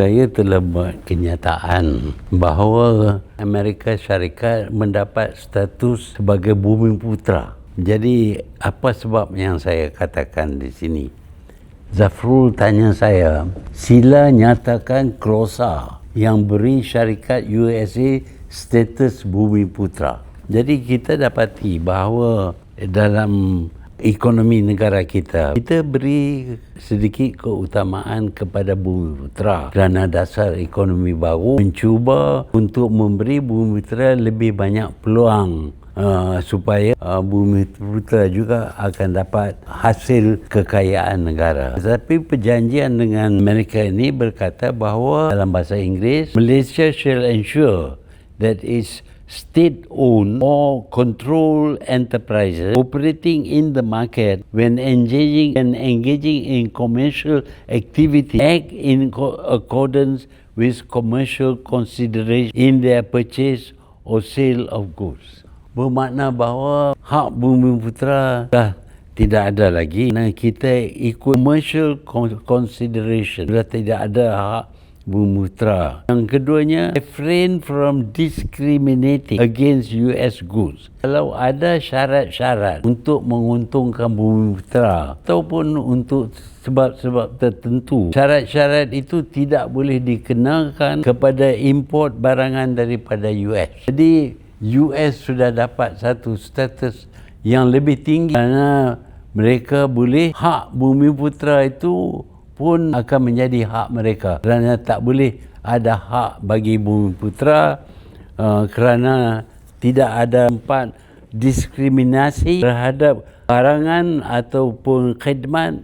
saya telah buat kenyataan bahawa Amerika Syarikat mendapat status sebagai bumi putra. Jadi apa sebab yang saya katakan di sini? Zafrul tanya saya, sila nyatakan klosa yang beri syarikat USA status bumi putra. Jadi kita dapati bahawa dalam ekonomi negara kita. Kita beri sedikit keutamaan kepada Bumi Putra kerana dasar ekonomi baru mencuba untuk memberi Bumi Putra lebih banyak peluang uh, supaya uh, Bumi Putra juga akan dapat hasil kekayaan negara. Tetapi perjanjian dengan Amerika ini berkata bahawa dalam bahasa Inggeris, Malaysia shall ensure that its state-owned or controlled enterprises operating in the market when engaging and engaging in commercial activity act in accordance with commercial consideration in their purchase or sale of goods. Bermakna bahawa hak bumi putra dah tidak ada lagi. Nah, kita ikut commercial consideration. Sudah tidak ada hak Bumutra. Yang keduanya, refrain from discriminating against US goods. Kalau ada syarat-syarat untuk menguntungkan Bumutra ataupun untuk sebab-sebab tertentu, syarat-syarat itu tidak boleh dikenakan kepada import barangan daripada US. Jadi, US sudah dapat satu status yang lebih tinggi kerana mereka boleh hak bumi putra itu pun akan menjadi hak mereka. Kerana tak boleh ada hak bagi bumi putra uh, kerana tidak ada tempat diskriminasi terhadap barangan ataupun khidmat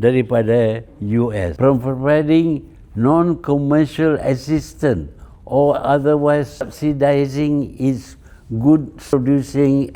daripada US providing non-commercial assistance or otherwise subsidizing its good producing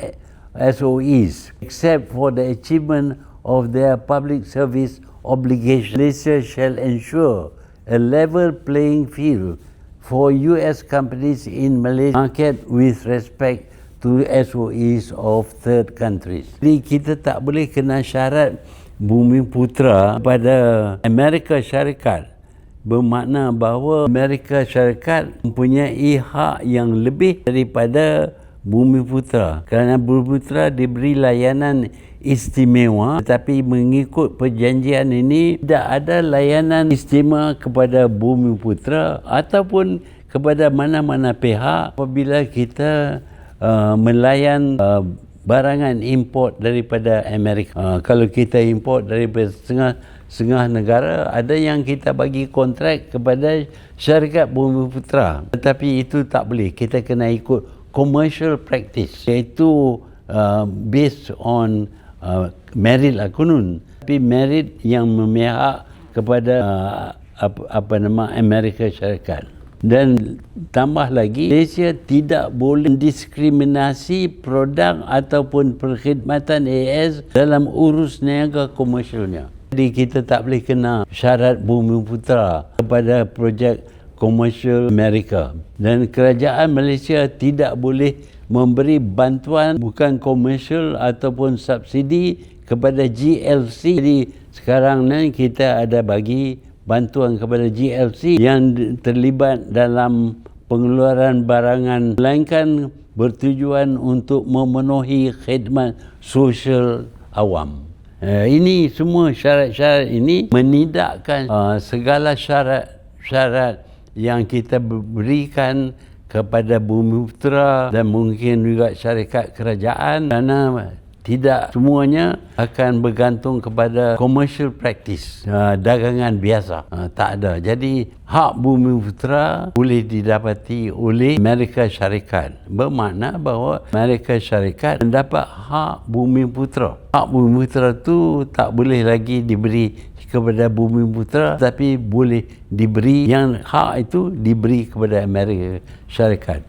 SOEs except for the achievement of their public service obligation. Malaysia shall ensure a level playing field for US companies in Malaysia market with respect to SOEs of third countries. Jadi kita tak boleh kena syarat bumi putra pada Amerika Syarikat bermakna bahawa Amerika Syarikat mempunyai hak yang lebih daripada bumi putra. Kerana bumi putra diberi layanan istimewa tetapi mengikut perjanjian ini tidak ada layanan istimewa kepada Bumi Putra ataupun kepada mana-mana pihak apabila kita uh, melayan uh, barangan import daripada Amerika. Uh, kalau kita import daripada setengah setengah negara ada yang kita bagi kontrak kepada syarikat Bumi Putra. Tetapi itu tak boleh. Kita kena ikut commercial practice iaitu uh, based on uh, merit lah kunun. Tapi merit yang memihak kepada uh, apa, apa nama Amerika Syarikat. Dan tambah lagi Malaysia tidak boleh diskriminasi produk ataupun perkhidmatan AS dalam urus niaga komersialnya. Jadi kita tak boleh kena syarat bumi putra kepada projek komersial Amerika dan kerajaan Malaysia tidak boleh memberi bantuan bukan komersial ataupun subsidi kepada GLC. Jadi sekarang ni kita ada bagi bantuan kepada GLC yang terlibat dalam pengeluaran barangan melainkan bertujuan untuk memenuhi khidmat sosial awam. Uh, ini semua syarat-syarat ini menidakkan uh, segala syarat-syarat yang kita berikan kepada Bumi Putra dan mungkin juga syarikat kerajaan kerana tidak semuanya akan bergantung kepada commercial practice uh, dagangan biasa. Uh, tak ada. Jadi hak bumi putra boleh didapati oleh Amerika Syarikat. Bermakna bahawa Amerika Syarikat mendapat hak bumi putra hak bumi putra tu tak boleh lagi diberi kepada bumi putra tapi boleh diberi yang hak itu diberi kepada Amerika Syarikat.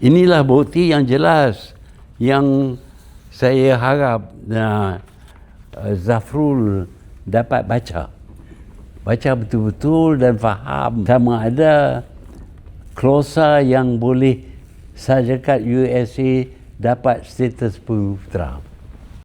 Inilah bukti yang jelas yang saya harap uh, Zafrul dapat baca. Baca betul-betul dan faham sama ada klausa yang boleh syarikat USA dapat status putra.